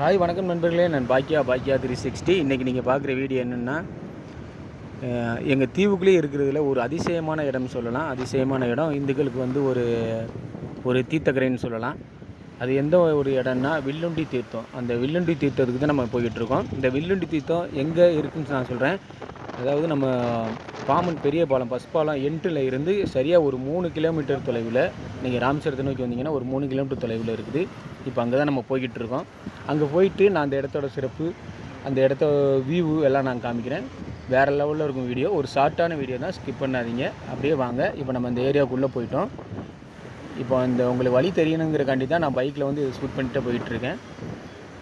Hi வணக்கம் நண்பர்களே. நான் பாக்கியா பாக்கியா த்ரீ சிக்ஸ்டி இன்றைக்கி நீங்கள் பார்க்குற வீடியோ என்னென்னா எங்கள் தீவுக்குள்ளேயே இருக்கிறதுல ஒரு அதிசயமான இடம்னு சொல்லலாம். அதிசயமான இடம். இந்துக்களுக்கு வந்து ஒரு ஒரு தீர்த்தக்கரைன்னு சொல்லலாம். அது எந்த ஒரு இடம்னா வில்லுண்டி தீர்த்தம். அந்த வில்லுண்டி தீர்த்தத்துக்கு தான் நம்ம போய்கிட்டுருக்கோம் இந்த வில்லுண்டி தீர்த்தம் எங்கே இருக்குன்னு நான் சொல்கிறேன் அதாவது நம்ம பாமன் பெரிய பாலம் பஸ் பாலம் எண்டில் இருந்து சரியாக ஒரு மூணு கிலோமீட்டர் தொலைவில் நீங்கள் ராமேஸ்வரத்தை நோக்கி வந்தீங்கன்னா ஒரு மூணு கிலோமீட்டர் தொலைவில் இருக்குது. இப்போ அங்கே தான் நம்ம போய்கிட்டு இருக்கோம். அங்கே போயிட்டு நான் அந்த இடத்தோட சிறப்பு அந்த இடத்த வியூ எல்லாம் நான் காமிக்கிறேன். வேறு லெவலில் இருக்கும் வீடியோ ஒரு ஷார்ட்டான வீடியோ தான் ஸ்கிப் பண்ணாதீங்க. அப்படியே வாங்க. இப்போ நம்ம அந்த ஏரியாவுக்குள்ளே போயிட்டோம். இப்போ அந்த உங்களுக்கு வழி தெரியணுங்கிறக்காண்டி தான் நான் பைக்கில் வந்து ஷூட் பண்ணிட்டு போயிட்டுருக்கேன்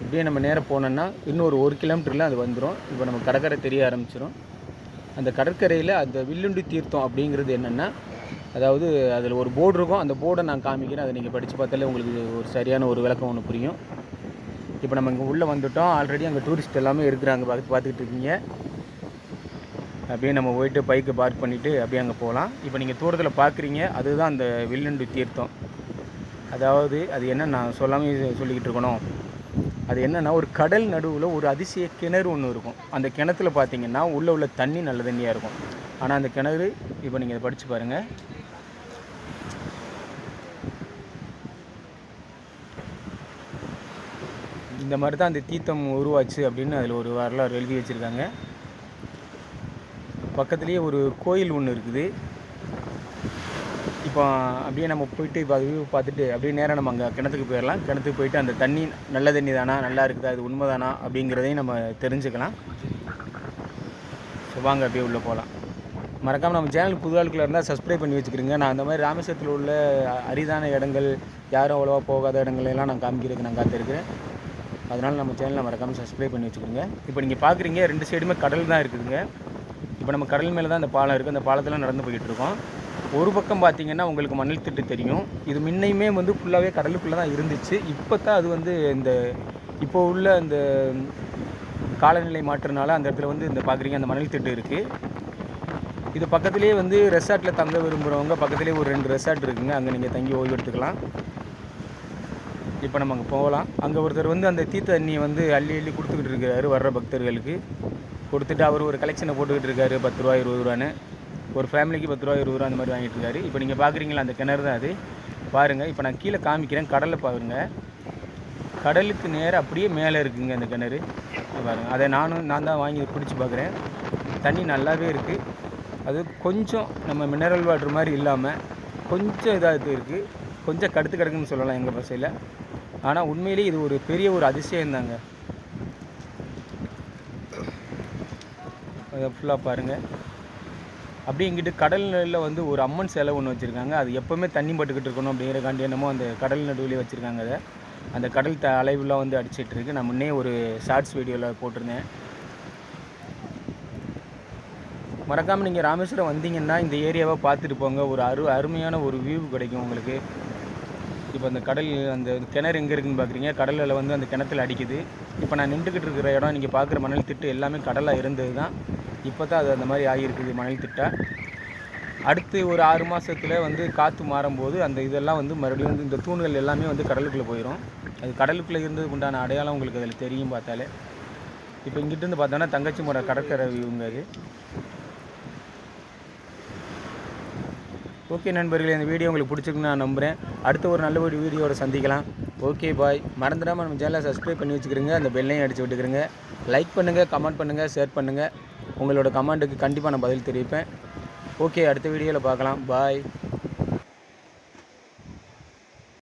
இப்படியே நம்ம நேராக போனோன்னா இன்னும் ஒரு ஒரு கிலோமீட்டரில் அது வந்துடும் இப்போ நம்ம கடற்கரை தெரிய ஆரம்பிச்சிடும் அந்த கடற்கரையில் அந்த வில்லுண்டி தீர்த்தம் அப்படிங்கிறது என்னென்னா அதாவது அதில் ஒரு போர்டு இருக்கும். அந்த போர்டை நான் காமிக்கிறேன். அதை நீங்கள் படித்து பார்த்தாலே உங்களுக்கு ஒரு சரியான ஒரு விளக்கம் ஒன்று புரியும். இப்போ நம்ம இங்கே உள்ளே வந்துவிட்டோம் ஆல்ரெடி அங்கே டூரிஸ்ட் எல்லாமே இருக்கிறாங்க. பார்த்து பார்த்துக்கிட்டு இருக்கீங்க. அப்படியே நம்ம போயிட்டு பைக்கை பார்க் பண்ணிவிட்டு அப்படியே அங்கே போகலாம். இப்போ நீங்கள் தூரத்தில் பார்க்குறீங்க அதுதான் அந்த வில்லுண்டி தீர்த்தம். அதாவது அது என்ன நான் சொல்லாமல் சொல்லிக்கிட்டு இருக்கணும். அது என்னென்னா ஒரு கடல் நடுவில் ஒரு அதிசய கிணறு ஒன்று இருக்கும். அந்த கிணத்துல பார்த்தீங்கன்னா உள்ளே உள்ள தண்ணி நல்ல தண்ணியாக இருக்கும். ஆனால் அந்த கிணறு இப்போ நீங்கள் அதை படித்து பாருங்கள் இந்த மாதிரி தான் அந்த தீர்த்தம் உருவாச்சு அப்படின்னு அதில் ஒரு வரலாறு எழுதி வச்சுருக்காங்க. பக்கத்துலேயே ஒரு கோயில் ஒன்று இருக்குது. இப்போ அப்படியே நம்ம போயிட்டு இப்போ அது வியூ பார்த்துட்டு அப்படியே நேராக நம்ம அங்கே கிணத்துக்கு போயிடலாம். கிணத்துக்கு போயிட்டு அந்த தண்ணி நல்ல தண்ணி தானா நல்லா இருக்குதா அது உண்மை தானா அப்படிங்கிறதையும் நம்ம தெரிஞ்சுக்கலாம். ஸோ வாங்க அப்படியே உள்ளே போகலாம் மறக்காமல் நம்ம சேனல் புது ஆட்கள் இருந்தால் சப்ஸ்கிரைப் பண்ணி வச்சுக்கிறீங்க நான் அந்த மாதிரி ராமேஸ்வரத்தில் உள்ள அரிதான இடங்கள் யாரும் அவ்வளோவா போகாத இடங்களெல்லாம் நான் காமிக்கிறதுக்கு நான் காத்திருக்கிறேன். அதனால் நம்ம சேனலை மறக்காமல் சப்ஸ்கிரைப் பண்ணி வச்சுக்கிறோங்க இப்போ நீங்கள் பார்க்குறீங்க ரெண்டு சைடுமே கடல் தான் இருக்குதுங்க. இப்போ நம்ம கடல் மேலே தான் அந்த பாலம் இருக்குது அந்த பாலத்தில் நடந்து போய்கிட்டு இருக்கோம். ஒரு பக்கம் பார்த்திங்கன்னா உங்களுக்கு மணல் திட்டு தெரியும். இது முன்னையுமே வந்து ஃபுல்லாகவே கடலுக்குள்ளே தான் இருந்துச்சு. இப்போ தான் அது வந்து இந்த இப்போ உள்ள இந்த காலநிலை மாற்றினால அந்த இடத்துல வந்து இந்த பார்க்குறீங்க அந்த மணல் திட்டு இருக்குது இது பக்கத்துலேயே வந்து ரெசார்ட்டில் தங்க விரும்புகிறவங்க பக்கத்துலேயே ஒரு ரெண்டு ரெசார்ட் இருக்குங்க. அங்கே நீங்கள் தங்கி ஓய்வு எடுத்துக்கலாம். இப்போ நம்ம அங்கே போகலாம். அங்கே ஒருத்தர் வந்து அந்த தீ தண்ணியை வந்து அள்ளி அள்ளி கொடுத்துக்கிட்டு இருக்காரு வர்ற பக்தர்களுக்கு. கொடுத்துட்டு அவர் ஒரு கலெக்ஷனை போட்டுக்கிட்டு இருக்காரு பத்து ரூபா இருபது ரூபான்னு. ஒரு ஃபேமிலிக்கு பத்து ரூபா இருபது ரூபா அந்த மாதிரி வாங்கிட்டு இருக்காரு. இப்போ நீங்கள் பார்க்குறீங்களா அந்த கிணறு தான் அது? பாருங்கள் இப்போ நான் கீழே காமிக்கிறேன் கடலை பாருங்கள் கடலுக்கு நேராக அப்படியே மேலே இருக்குங்க அந்த கிணறு. பாருங்கள் அதை நானும் நான் தான் வாங்கி பிடிச்சி பார்க்குறேன் தண்ணி நல்லாவே இருக்குது அது கொஞ்சம் நம்ம மினரல் வாட்டர் மாதிரி இல்லாமல் கொஞ்சம் இதாக இருக்குது கொஞ்சம் கடுத்து கிடக்குன்னு சொல்லலாம் எங்கள் பசையில். ஆனால் உண்மையிலேயே இது ஒரு பெரிய ஒரு அதிசயம் தாங்க. அதை ஃபுல்லாக பாருங்கள் அப்படியே இங்கிட்டு கடலில் வந்து ஒரு அம்மன் சிலை ஒன்று வச்சுருக்காங்க. அது எப்போவுமே தண்ணி பட்டுக்கிட்டு இருக்கணும் அப்படிங்கிறக்காண்டி என்னமோ அந்த கடல் நடுவில் வச்சுருக்காங்க அதை. அந்த கடல் த அலைவுலாம் வந்து அடிச்சிட்டு இருக்கு. நான் முன்னே ஒரு ஷார்ட்ஸ் வீடியோவில் போட்டிருந்தேன். மறக்காமல் நீங்கள் ராமேஸ்வரம் வந்தீங்கன்னா இந்த ஏரியாவை பார்த்துட்டு போங்க. ஒரு அரு அருமையான ஒரு வியூ கிடைக்கும் உங்களுக்கு. இப்போ அந்த கடல் அந்த கிணறு எங்கே இருக்குன்னு பார்க்குறீங்க கடலில் வந்து அந்த கிணத்துல அடிக்குது. இப்போ நான் நின்றுக்கிட்டு இருக்கிற இடம் நீங்கள் பார்க்குற மணல் திட்டு எல்லாமே கடலாக இருந்தது தான் இப்போ தான் அது அந்த மாதிரி ஆகியிருக்குது மணல் திட்டா. அடுத்து ஒரு ஆறு மாதத்தில் வந்து காற்று மாறும்போது அந்த இதெல்லாம் வந்து மறுபடியும் வந்து இந்த தூண்கள் எல்லாமே வந்து கடலுக்குள்ளே போயிடும் அது கடலுக்குள்ளே இருந்ததுக்கு உண்டான அடையாளம் உங்களுக்கு அதில் தெரியும் பார்த்தாலே. இப்போ இங்கிட்டிருந்து பார்த்தோன்னா தங்கச்சி முறை கடற்கரை இவங்க அது. ஓகே நண்பர்களே இந்த வீடியோ உங்களுக்கு பிடிச்சிருக்குன்னு நான் நம்புகிறேன் அடுத்த ஒரு நல்ல ஒரு வீடியோவோட சந்திக்கலாம். Okay bye. மறந்துடாமல் நம்ம சேனலை சப்ஸ்கிரைப் பண்ணி வச்சுக்கிறோங்க அந்த பெல்லையும் அடித்து விட்டுக்கிறோங்க லைக் பண்ணுங்கள் கமெண்ட் பண்ணுங்கள் ஷேர் பண்ணுங்கள் உங்களோட கமெண்ட்டுக்கு கண்டிப்பாக நான் பதில் தெரிவிப்பேன். ஓகே அடுத்த வீடியோவில் பார்க்கலாம். பாய்